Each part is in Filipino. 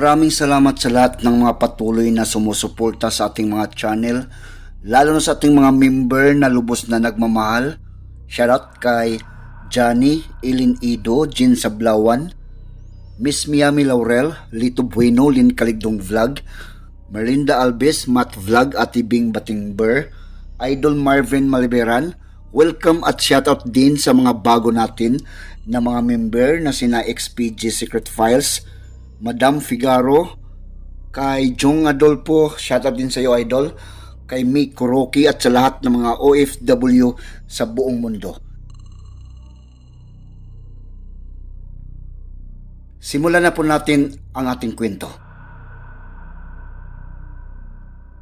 Maraming salamat sa lahat ng mga patuloy na sumusuporta sa ating mga channel, lalo na sa ating mga member na lubos na nagmamahal. Shoutout kay Johnny, Ilin Ido, Jin Sablawan, Miss Miami Laurel, Lito Bueno, Lin Kaligdong Vlog, Merlinda Alves, Matt Vlog, Ate Bing Batingber, Idol Marvin Maliberan, welcome at shoutout din sa mga bago natin na mga member na sina XPG Secret Files, Madam Figaro, kay Jong Adolfo, shoutout din sa iyo Idol, kay Mick Kuroki at sa lahat ng mga OFW sa buong mundo. Simulan na po natin ang ating kwento.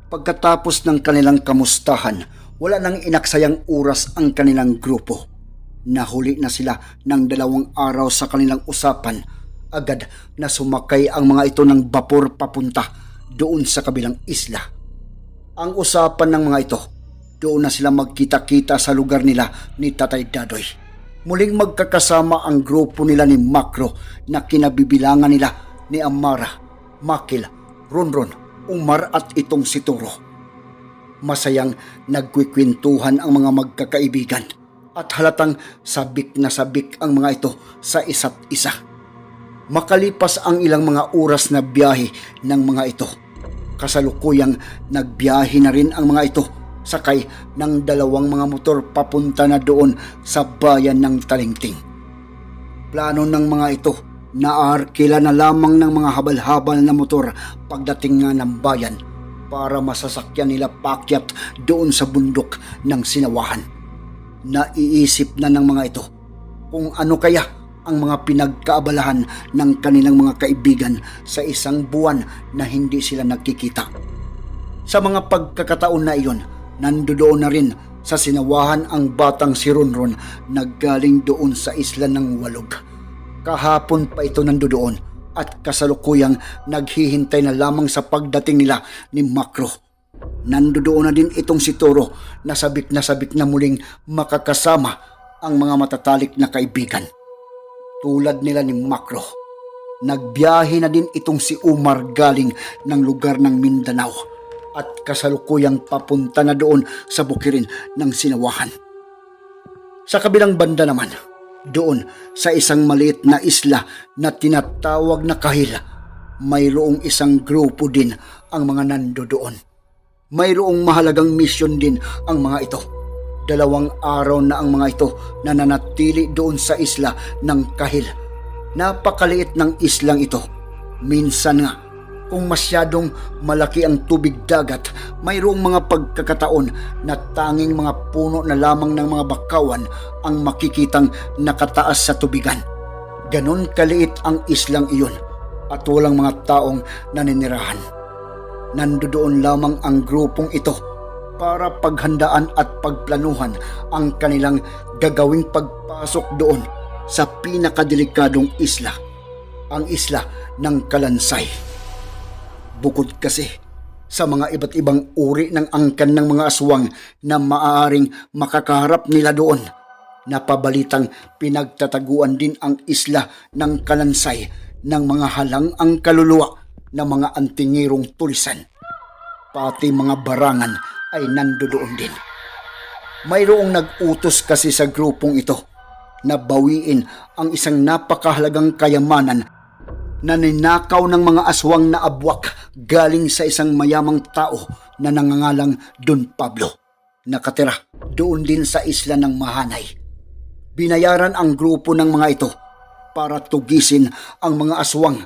Pagkatapos ng kanilang kamustahan, wala nang inaksayang oras ang kanilang grupo. Nahuli na sila ng dalawang araw sa kanilang usapan. Agad na sumakay ang mga ito ng bapor papunta doon sa kabilang isla. Ang usapan ng mga ito, doon na sila magkita-kita sa lugar nila ni Tatay Dadoy. Muling magkakasama ang grupo nila ni Makro na kinabibilangan nila ni Amara, Makil, Ronron, Umar at itong si Turo. Masayang nagkwikwentuhan ang mga magkakaibigan at halatang sabik na sabik ang mga ito sa isa't isa. Makalipas ang ilang mga oras na biyahe ng mga ito, kasalukuyang nagbiyahe na rin ang mga ito sakay ng dalawang mga motor papunta na doon sa bayan ng Talingting. Plano ng mga ito naarkila na lamang ng mga habal-habal na motor pagdating nga ng bayan para masasakyan nila pakyat doon sa bundok ng sinawahan. Naiisip na ng mga ito kung ano kaya ang mga pinagkaabalahan ng kanilang mga kaibigan sa isang buwan na hindi sila nagkikita. Sa mga pagkakataon na iyon, nandoon na rin sa sinawahan ang batang si Ronron na galing doon sa isla ng Walog. Kahapon pa ito nandoon at kasalukuyang naghihintay na lamang sa pagdating nila ni Makro. Nandoon na din itong si Toro na sabik na sabik na muling makakasama ang mga matatalik na kaibigan. Tulad nila ni Makro, nagbiyahe na din itong si Umar galing ng lugar ng Mindanao at kasalukuyang papunta na doon sa bukirin ng sinawahan. Sa kabilang banda naman, doon sa isang maliit na isla na tinatawag na Kahil, mayroong isang grupo din ang mga nando doon. Mayroong mahalagang misyon din ang mga ito. Dalawang araw na ang mga ito na nanatili doon sa isla ng Kahil. Napakaliit ng islang ito. Minsan nga kung masyadong malaki ang tubig dagat, mayroong mga pagkakataon na tanging mga puno na lamang ng mga bakawan ang makikitang nakataas sa tubigan. Ganon kaliit ang islang iyon at walang mga taong naninirahan. Nandoon lamang ang grupong ito para paghandaan at pagplanuhan ang kanilang gagawing pagpasok doon sa pinakadelikadong isla, ang isla ng Kalansay. Bukod kasi sa mga iba't ibang uri ng angkan ng mga aswang na maaaring makakaharap nila doon. Napabalitang pinagtataguan din ang isla ng Kalansay ng mga halang ang kaluluwa ng mga antingirong tulisan. Pati mga barangan ay nandoon din. Mayroong nag-utos kasi sa grupong ito na bawiin ang isang napakahalagang kayamanan na ninakaw ng mga aswang na abwak galing sa isang mayamang tao na nangangalang Don Pablo. Nakatira doon din sa isla ng Mahanay. Binayaran ang grupo ng mga ito para tugisin ang mga aswang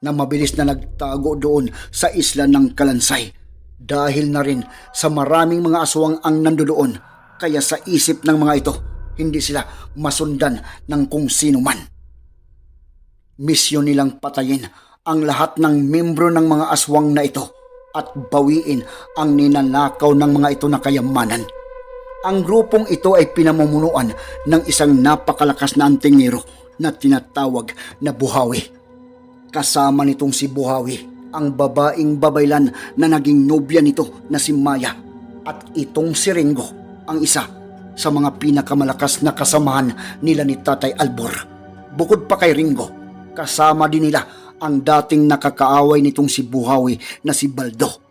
na mabilis na nagtago doon sa isla ng Kalansay. Dahil na rin sa maraming mga aswang ang nandoon, kaya sa isip ng mga ito, hindi sila masundan ng kung sino man. Misyon nilang patayin ang lahat ng membro ng mga aswang na ito at bawiin ang ninanakaw ng mga ito na kayamanan. Ang grupong ito ay pinamumunuan ng isang napakalakas na antingero na tinatawag na Buhawi. Kasama nitong si Buhawi ang babaeng babaylan na naging nobya nito na si Maya at itong si Ringo ang isa sa mga pinakamalakas na kasamahan nila ni Tatay Albor. Bukod pa kay Ringo, kasama din nila ang dating nakakaaway nitong si Buhawi na si Baldo.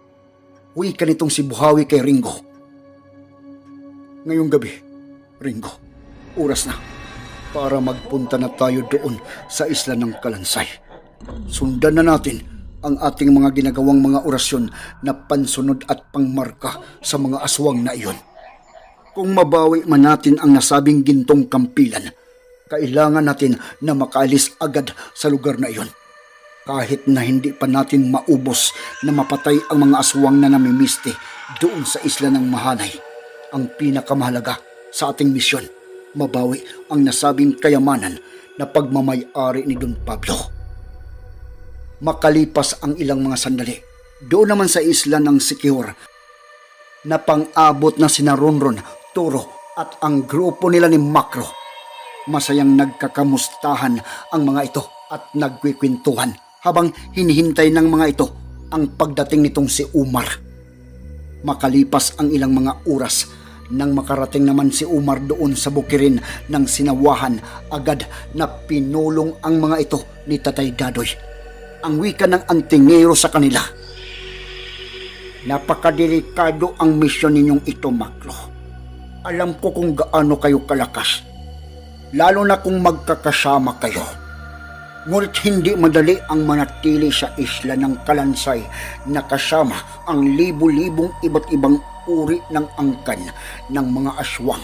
Wika nitong si Buhawi kay Ringo. Ngayong gabi, Ringo, oras na para magpunta na tayo doon sa isla ng Kalansay. Sundan na natin ang ating mga ginagawang mga orasyon na pansunod at pangmarka sa mga aswang na iyon. Kung mabawi man natin ang nasabing gintong kampilan, kailangan natin na makaalis agad sa lugar na iyon. Kahit na hindi pa natin maubos na mapatay ang mga aswang na namimisti doon sa isla ng Mahanay. Ang pinakamahalaga sa ating misyon, mabawi ang nasabing kayamanan na pagmamayari ni Don Pablo. Makalipas ang ilang mga sandali, doon naman sa isla ng Sikior na pang-abot na sina Ronron, Turo at ang grupo nila ni Makro. Masayang nagkakamustahan ang mga ito at nagkwikwentuhan habang hinihintay ng mga ito ang pagdating nitong si Umar. Makalipas ang ilang mga oras nang makarating naman si Umar doon sa bukirin ng sinawahan agad na pinulong ang mga ito ni Tatay Dadoy. Ang wika ng antingero sa kanila. Napakadelikado ang misyon ninyong ito, Maklo. Alam ko kung gaano kayo kalakas. Lalo na kung magkakasama kayo. Ngunit hindi madali ang manatili sa isla ng Kalansay na kasama ang libu-libong iba't ibang uri ng angkan ng mga aswang.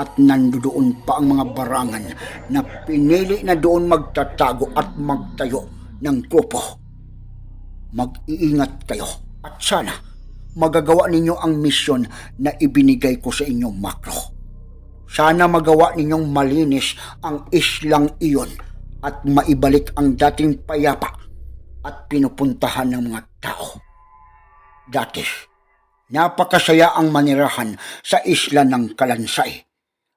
At nandoon pa ang mga barangan na pinili na doon magtatago at magtayo ng grupo. Mag-iingat kayo at sana magagawa ninyo ang misyon na ibinigay ko sa inyo, Makro. Sana magawa ninyong malinis ang islang iyon at maibalik ang dating payapa at pinupuntahan ng mga tao. Dati, napakasaya ang manirahan sa isla ng Kalansay.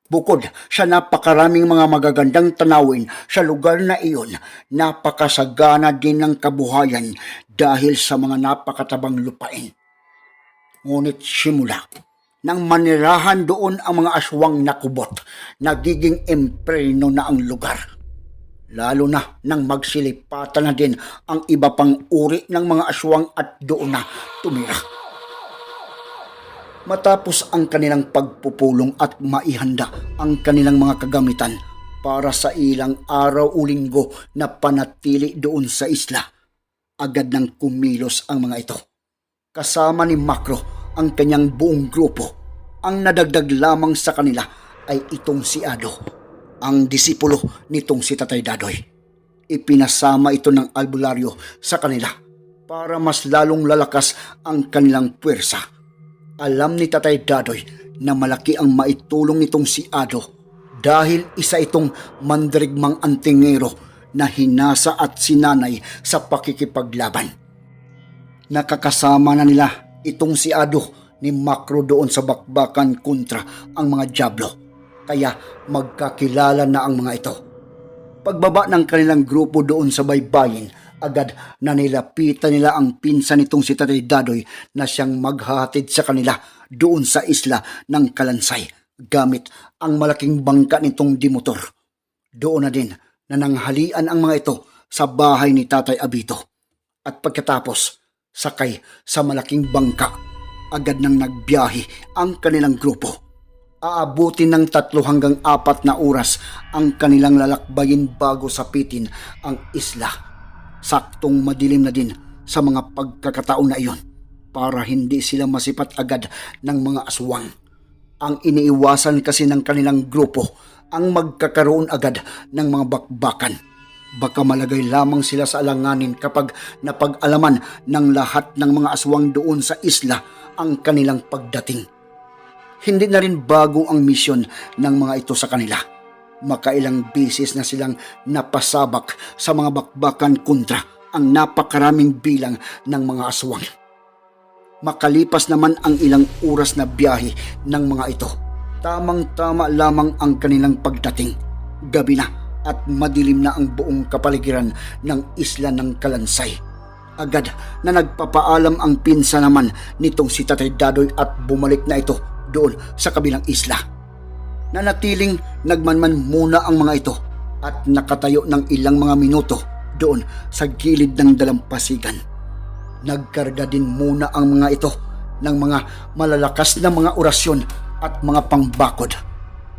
Bukod sa napakaraming mga magagandang tanawin sa lugar na iyon, napakasagana din ng kabuhayan dahil sa mga napakatabang lupain. Ngunit simula, nang manirahan doon ang mga aswang nakubot, nagiging empreno na ang lugar. Lalo na nang magsilipatan na din ang iba pang uri ng mga aswang at doon na tumira. Matapos ang kanilang pagpupulong at maihanda ang kanilang mga kagamitan para sa ilang araw o linggo na panatili doon sa isla, agad nang kumilos ang mga ito. Kasama ni Makro ang kanyang buong grupo. Ang nadagdag lamang sa kanila ay itong si Ado, ang disipulo nitong si Tatay Dadoy. Ipinasama ito ng albularyo sa kanila para mas lalong lalakas ang kanilang puwersa. Alam ni Tatay Dadoy na malaki ang maitulong nitong si Ado dahil isa itong mandirigmang antingero na hinasa at sinanay sa pakikipaglaban. Nakakasama na nila itong si Ado ni Makro doon sa bakbakan kontra ang mga Diablo. Kaya magkakilala na ang mga ito. Pagbaba ng kanilang grupo doon sa baybayin, agad na nilapitan nila ang pinsan nitong si Tatay Dadoy na siyang maghahatid sa kanila doon sa isla ng Kalansay gamit ang malaking bangka nitong dimotor. Doon na din na nanghalian ang mga ito sa bahay ni Tatay Abito. At pagkatapos, sakay sa malaking bangka, agad nang nagbiyahe ang kanilang grupo. Aabutin ng tatlo hanggang apat na oras ang kanilang lalakbayin bago sapitin ang isla. Saktong madilim na din sa mga pagkakataon na iyon para hindi sila masipat agad ng mga aswang. Ang iniiwasan kasi ng kanilang grupo ang magkakaroon agad ng mga bakbakan. Baka malagay lamang sila sa alanganin kapag napag-alaman ng lahat ng mga aswang doon sa isla ang kanilang pagdating. Hindi na rin bago ang misyon ng mga ito sa kanila. Makailang bisis na silang napasabak sa mga bakbakan kontra ang napakaraming bilang ng mga aswang. Makalipas naman ang ilang oras na biyahe ng mga ito, tamang-tama lamang ang kanilang pagdating. Gabi na at madilim na ang buong kapaligiran ng isla ng Kalansay. Agad na nagpapaalam ang pinsa naman nitong si Tatay Dadoy at bumalik na ito doon sa kabilang isla. Nanatiling nagmanman muna ang mga ito at nakatayo ng ilang mga minuto doon sa gilid ng dalampasigan. Nagkarga din muna ang mga ito ng mga malalakas na mga orasyon at mga pangbakod.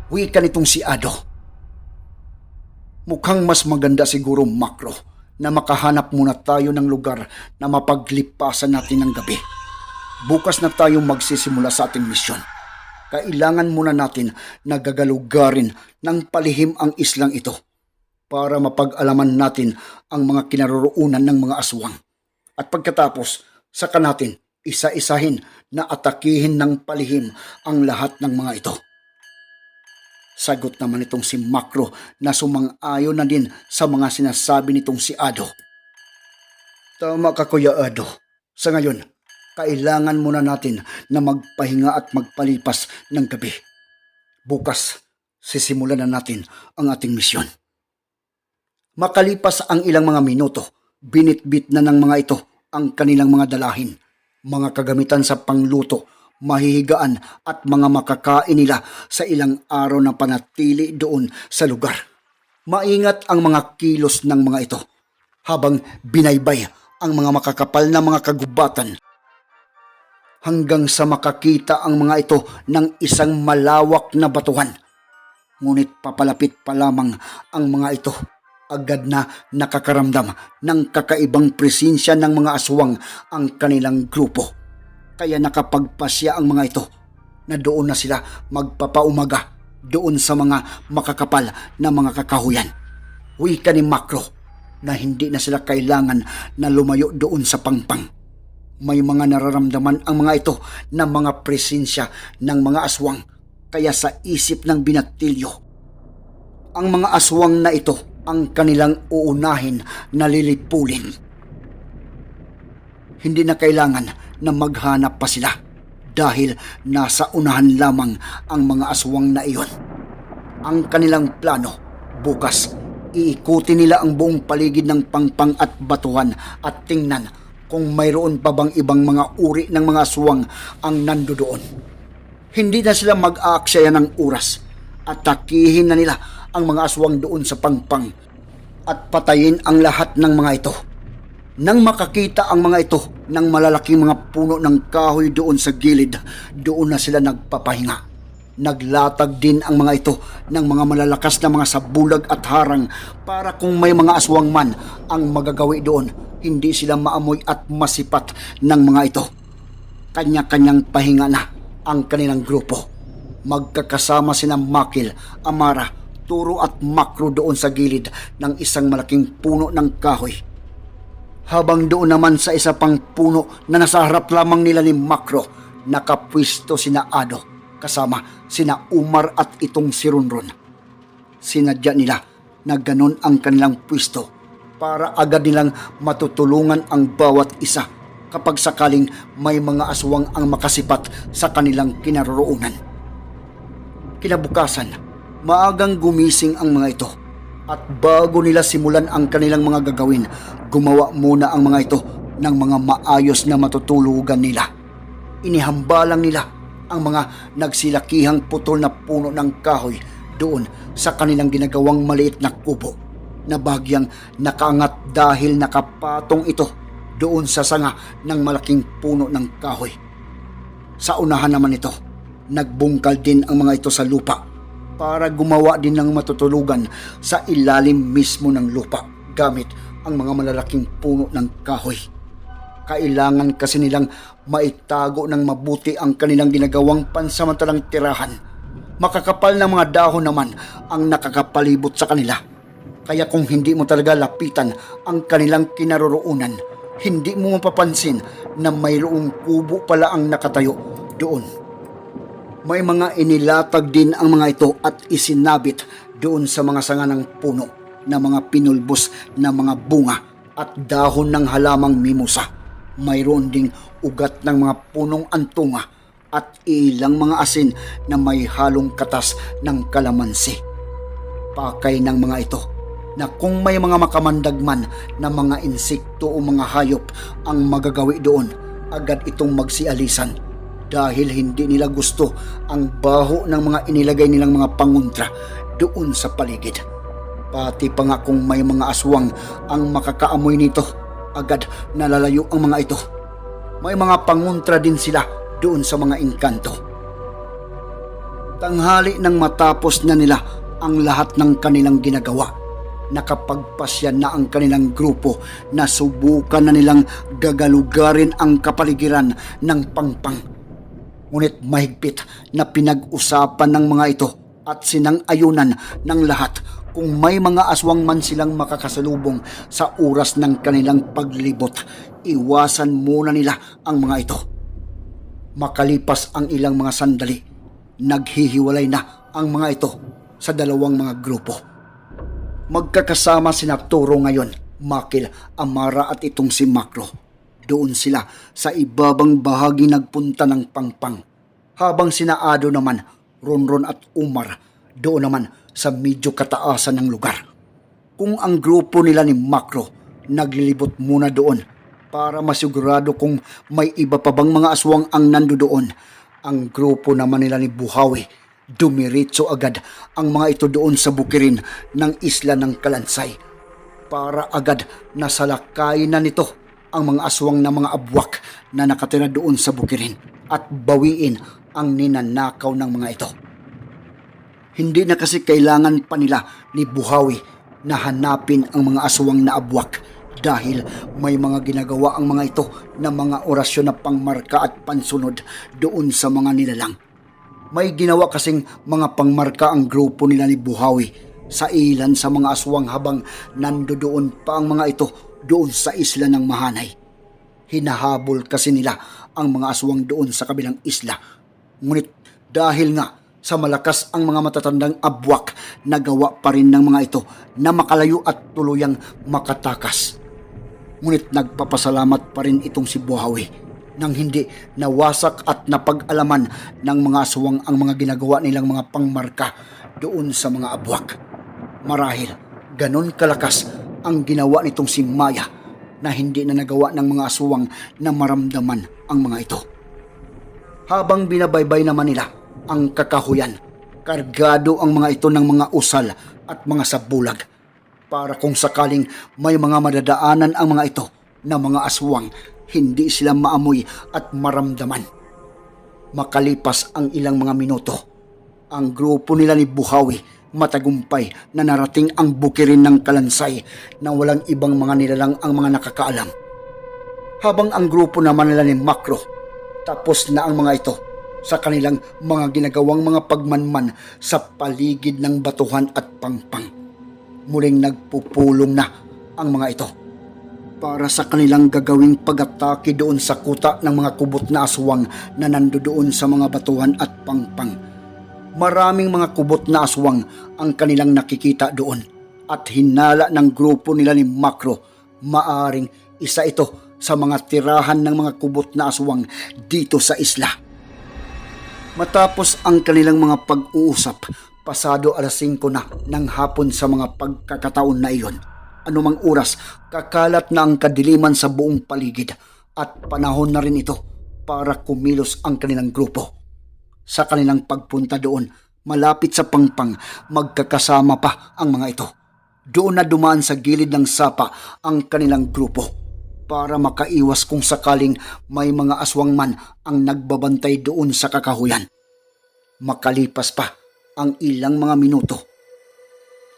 Wika nitong si Ado. Mukhang mas maganda siguro makro na makahanap muna tayo ng lugar na mapaglipasan natin ng gabi. Bukas na tayo magsisimula sa ating misyon. Kailangan muna natin na gagalugarin ng palihim ang islang ito para mapag-alaman natin ang mga kinaroroonan ng mga aswang. At pagkatapos, saka natin isa-isahin na atakihin ng palihim ang lahat ng mga ito. Sagot naman itong si Makro na sumang-ayon na din sa mga sinasabi nitong si Ado. Tama ka Kuya Ado. Sa ngayon, kailangan muna natin na magpahinga at magpalipas ng gabi. Bukas, sisimulan na natin ang ating misyon. Makalipas ang ilang mga minuto, binitbit na ng mga ito ang kanilang mga dalahin, mga kagamitan sa pangluto, mahihigaan at mga makakain nila sa ilang araw na panatili doon sa lugar. Maingat ang mga kilos ng mga ito habang binaybay ang mga makakapal na mga kagubatan hanggang sa makakita ang mga ito ng isang malawak na batuhan. Ngunit papalapit pa lamang ang mga ito agad na nakakaramdam ng kakaibang presensya ng mga aswang ang kanilang grupo. Kaya nakapagpasya ang mga ito na doon na sila magpapaumaga doon sa mga makakapal na mga kakahuyan. Wika ni Makro na hindi na sila kailangan na lumayo doon sa pangpang. May mga nararamdaman ang mga ito na mga presensya ng mga aswang kaya sa isip ng binatilyo. Ang mga aswang na ito ang kanilang uunahin na lilipulin. Hindi na kailangan na maghanap pa sila dahil nasa unahan lamang ang mga aswang na iyon. Ang kanilang plano bukas iikuti nila ang buong paligid ng pangpang at batuhan at tingnan kung mayroon pa bang ibang mga uri ng mga aswang ang nandoon. Hindi na sila mag-aaksaya ng oras at takihin na nila ang mga aswang doon sa pangpang at patayin ang lahat ng mga ito. Nang makakita ang mga ito ng malalaking mga puno ng kahoy doon sa gilid, doon na sila nagpapahinga. Naglatag din ang mga ito ng mga malalakas na mga sabulag at harang para kung may mga aswang man ang magagawi doon, hindi sila maamoy at masipat ng mga ito. Kanya-kanyang pahinga na ang kanilang grupo. Magkakasama sina Makil, Amara, Turo at Makro doon sa gilid ng isang malaking puno ng kahoy. Habang doon naman sa isa pang puno na nasa harap lamang nila ni Makro, nakapwisto sina Ado kasama sina Umar at itong si Runrun. Sinadya nila na ganon ang kanilang pwisto para agad nilang matutulungan ang bawat isa kapag sakaling may mga aswang ang makasipat sa kanilang kinaroroonan. Kinabukasan, maagang gumising ang mga ito at bago nila simulan ang kanilang mga gagawin, gumawa muna ang mga ito ng mga maayos na matutulugan nila. Inihambalang nila ang mga nagsilakihang putol na puno ng kahoy doon sa kanilang ginagawang maliit na kubo na bagyang nakaangat dahil nakapatong ito doon sa sanga ng malaking puno ng kahoy. Sa unahan naman ito, nagbungkal din ang mga ito sa lupa para gumawa din ng matutulugan sa ilalim mismo ng lupa gamit ang mga malalaking puno ng kahoy. Kailangan kasi nilang maitago ng mabuti ang kanilang ginagawang pansamantalang tirahan. Makakapal na mga dahon naman ang nakakapalibot sa kanila. Kaya kung hindi mo talaga lapitan ang kanilang kinaroroonan, hindi mo mapapansin na mayroong kubo pala ang nakatayo doon may mga inilatag din ang mga ito at isinabit doon sa mga sanga ng puno na mga pinulbos na mga bunga at dahon ng halamang mimosa. Mayroon ding ugat ng mga punong antunga at ilang mga asin na may halong katas ng kalamansi. Pakay ng mga ito na kung may mga makamandag man na mga insekto o mga hayop ang magagawi doon, agad itong magsialisan dahil hindi nila gusto ang baho ng mga inilagay nilang mga panguntra doon sa paligid. Pati pa nga kung may mga aswang ang makakaamoy nito, agad nalalayo ang mga ito. May mga panguntra din sila doon sa mga engkanto. Tanghali nang matapos na nila ang lahat ng kanilang ginagawa. Nakapagpasya na ang kanilang grupo na subukan na nilang gagalugarin ang kapaligiran ng pangpang. Ngunit mahigpit na pinag-usapan ng mga ito at sinang-ayunan ng lahat kung may mga aswang man silang makakasalubong sa oras ng kanilang paglibot, iwasan muna nila ang mga ito. Makalipas ang ilang mga sandali, naghihiwalay na ang mga ito sa dalawang mga grupo. Magkakasama si Toro ngayon, Makil, Amara at itong si Makro. Doon sila sa ibabang bahagi nagpunta ng pangpang. Habang sina Ado naman, Ronron at Umar, doon naman sa medyo kataasan ng lugar. Kung ang grupo nila ni Makro naglilibot muna doon para masigurado kung may iba pa bang mga aswang ang nando doon, ang grupo naman nila ni Buhawi dumiritso agad ang mga ito doon sa bukirin ng isla ng Kalansay para agad nasalakay na nito ang mga aswang na mga abwak na nakatira doon sa bukirin at bawiin ang ninanakaw ng mga ito. Hindi na kasi kailangan pa nila ni Buhawi na hanapin ang mga aswang na abwak dahil may mga ginagawa ang mga ito na mga orasyon na pangmarka at pansunod doon sa mga nilalang. May ginawa kasing mga pangmarka ang grupo nila ni Buhawi sa ilan sa mga aswang habang nandoon pa ang mga ito doon sa isla ng Mahanay. Hinahabol kasi nila ang mga aswang doon sa kabilang isla. Ngunit dahil nga sa malakas ang mga matatandang abwak, nagawa pa rin ng mga ito na makalayo at tuluyang makatakas. Ngunit nagpapasalamat pa rin itong si Buhawi nang hindi nawasak at napag-alaman ng mga aswang ang mga ginagawa nilang mga pangmarka doon sa mga abwak. Marahil, ganon kalakas ang ginawa nitong si Maya na hindi na nagawa ng mga aswang na maramdaman ang mga ito. Habang binabaybay naman nila ang kakahuyan, kargado ang mga ito ng mga usal at mga sabulag para kung sakaling may mga madadaanan ang mga ito na mga aswang, hindi sila maamoy at maramdaman. Makalipas ang ilang mga minuto, ang grupo nila ni Buhawi matagumpay na narating ang bukirin ng kalansay na walang ibang mga nilalang ang mga nakakaalam. Habang ang grupo naman nila ni Makro, tapos na ang mga ito sa kanilang mga ginagawang mga pagmanman sa paligid ng batuhan at pangpang. Muling nagpupulong na ang mga ito para sa kanilang gagawing pag-atake doon sa kuta ng mga kubot na aswang na nandoon sa mga batuhan at pangpang. Maraming mga kubot na aswang ang kanilang nakikita doon at hinala ng grupo nila ni Makro maaring isa ito sa mga tirahan ng mga kubot na aswang dito sa isla. Matapos ang kanilang mga pag-uusap, pasado alas 5 na ng hapon sa mga pagkakataon na iyon. Anumang oras, kakalat na ang kadiliman sa buong paligid at panahon na rin ito para kumilos ang kanilang grupo. Sa kanilang pagpunta doon, malapit sa pangpang, magkakasama pa ang mga ito. Doon na dumaan sa gilid ng sapa ang kanilang grupo para makaiwas kung sakaling may mga aswang man ang nagbabantay doon sa kakahuyan. Makalipas pa ang ilang mga minuto.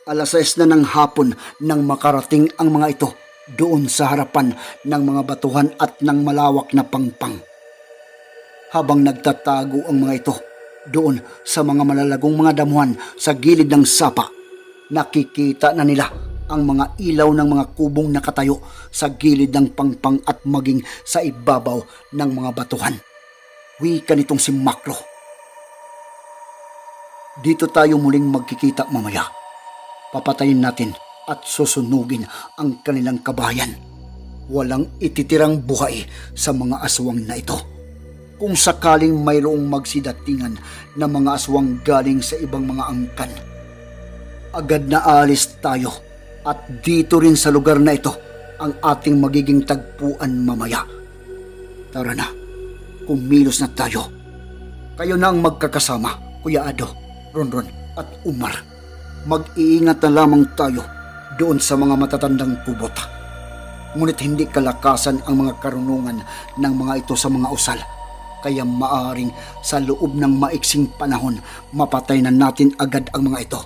Alas 6 na ng hapon nang makarating ang mga ito doon sa harapan ng mga batuhan at ng malawak na pangpang. Habang nagtatago ang mga ito doon sa mga malalagong mga damuhan sa gilid ng sapa, nakikita na nila ang mga ilaw ng mga kubong nakatayo sa gilid ng pangpang at maging sa ibabaw ng mga batuhan. Wika nitong si Makro. Dito tayo muling magkikita mamaya. Papatayin natin at susunugin ang kanilang kabayan. Walang ititirang buhay sa mga aswang na ito. Kung sakaling mayroong magsidatingan na mga aswang galing sa ibang mga angkan, agad na alis tayo at dito rin sa lugar na ito ang ating magiging tagpuan mamaya. Tara na, kumilos na tayo. Kayo na ang magkakasama, Kuya Ado, Ronron at Umar. mag-iingat na lamang tayo doon sa mga matatandang kubot. Ngunit hindi kalakasan ang mga karunungan ng mga ito sa mga usal. Kaya maaring sa loob ng maiksing panahon, mapatay na natin agad ang mga ito.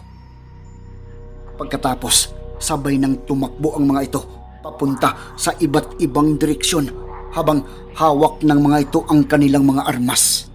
Pagkatapos, sabay nang tumakbo ang mga ito papunta sa iba't ibang direksyon habang hawak ng mga ito ang kanilang mga armas.